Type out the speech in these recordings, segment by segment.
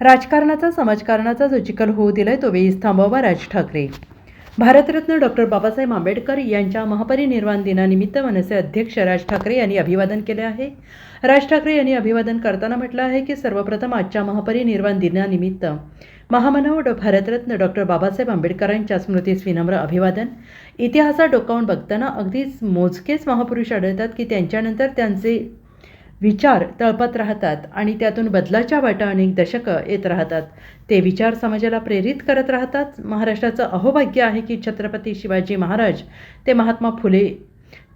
राजकारणाचा समाजकारणाचा जो चिखल होऊ दिलाय तो वेळीच थांबवावा राज ठाकरे. भारतरत्न डॉक्टर बाबासाहेब आंबेडकर यांच्या महापरिनिर्वाण दिनानिमित्त मनसे अध्यक्ष राज ठाकरे यांनी अभिवादन केले आहे. राज ठाकरे यांनी अभिवादन करताना म्हटलं आहे की सर्वप्रथम आजच्या महापरिनिर्वाण दिनानिमित्त महामानव डॉ. भारतरत्न डॉक्टर बाबासाहेब आंबेडकरांच्या स्मृतीस विनम्र अभिवादन. इतिहासात डोकावून बघताना अगदीच मोजकेच महापुरुष आढळतात की त्यांच्यानंतर त्यांचे विचार तळपत राहतात आणि त्यातून बदलाच्या वाटा अनेक दशकं येत राहतात. ते विचार समाजाला प्रेरित करत राहतात. महाराष्ट्राचं अहोभाग्य आहे की छत्रपती शिवाजी महाराज ते महात्मा फुले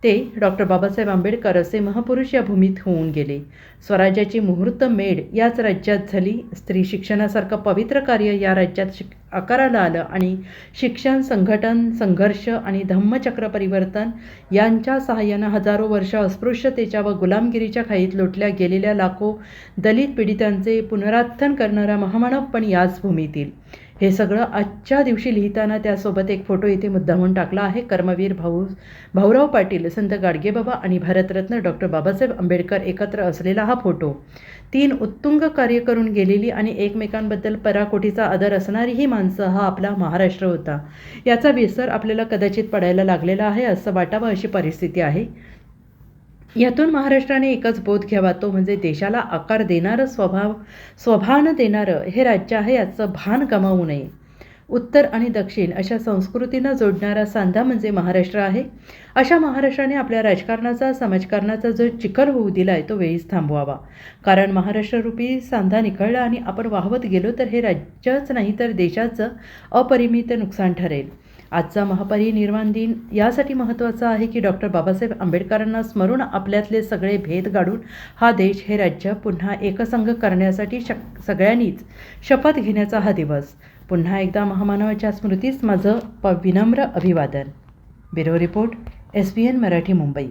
ते डॉक्टर बाबासाहेब आंबेडकर असे महापुरुष या भूमीत होऊन गेले. स्वराज्याची मुहूर्त मेढ याच राज्यात झाली. स्त्री शिक्षणासारखं पवित्र कार्य या राज्यात शिक आकाराला आलं आणि शिक्षण संघटन संघर्ष आणि धम्मचक्र परिवर्तन यांच्या सहाय्यानं हजारो वर्ष अस्पृश्यतेच्या व गुलामगिरीच्या खाईत लोटल्या गेलेल्या लाखो दलित पीडितांचे पुनरात्थन करणारा महामानव पण याच भूमीतील. हे सगळं आजच्या दिवशी लिहिताना त्यासोबत एक फोटो इथे मुद्दामून टाकला आहे. कर्मवीर भाऊ भाऊराव पाटील संत गाडगेबाबा आणि भारतरत्न डॉक्टर बाबासाहेब आंबेडकर एकत्र असलेला हा फोटो. तीन उत्तुंग कार्य करून गेलेली आणि एकमेकांबद्दल पराकोटीचा आदर असणारी ही माणसं हा आपला महाराष्ट्र होता. याचा विसर आपल्याला कदाचित पडायला लागलेला आहे असं वाटावं अशी परिस्थिती आहे. यातून महाराष्ट्राने एकच बोध घ्यावा तो म्हणजे देशाला आकार देणारं स्वभाव स्वभान देणारं हे राज्य आहे याचं भान गमावू नये. उत्तर आणि दक्षिण अशा संस्कृतींना जोडणारा सांधा म्हणजे महाराष्ट्र आहे. अशा महाराष्ट्राने आपल्या राजकारणाचा समाजकारणाचा जो चिखल होऊ दिला आहे तो वेळीच थांबवावा. कारण महाराष्ट्ररूपी सांधा निखळला आणि आपण वाहवत गेलो तर हे राज्यच नाही तर देशाचं अपरिमित नुकसान ठरेल. आजचा महापरिनिर्वाण दिन यासाठी महत्त्वाचा आहे की डॉक्टर बाबासाहेब आंबेडकरांना स्मरून आपल्यातले सगळे भेद गाडून हा देश हे राज्य पुन्हा एकसंघ करण्यासाठी शक सगळ्यांनीच शपथ घेण्याचा हा दिवस. पुन्हा एकदा महामानवाच्या स्मृतीस माझं प विनम्र अभिवादन. Bureau report S B N Marathi Mumbai.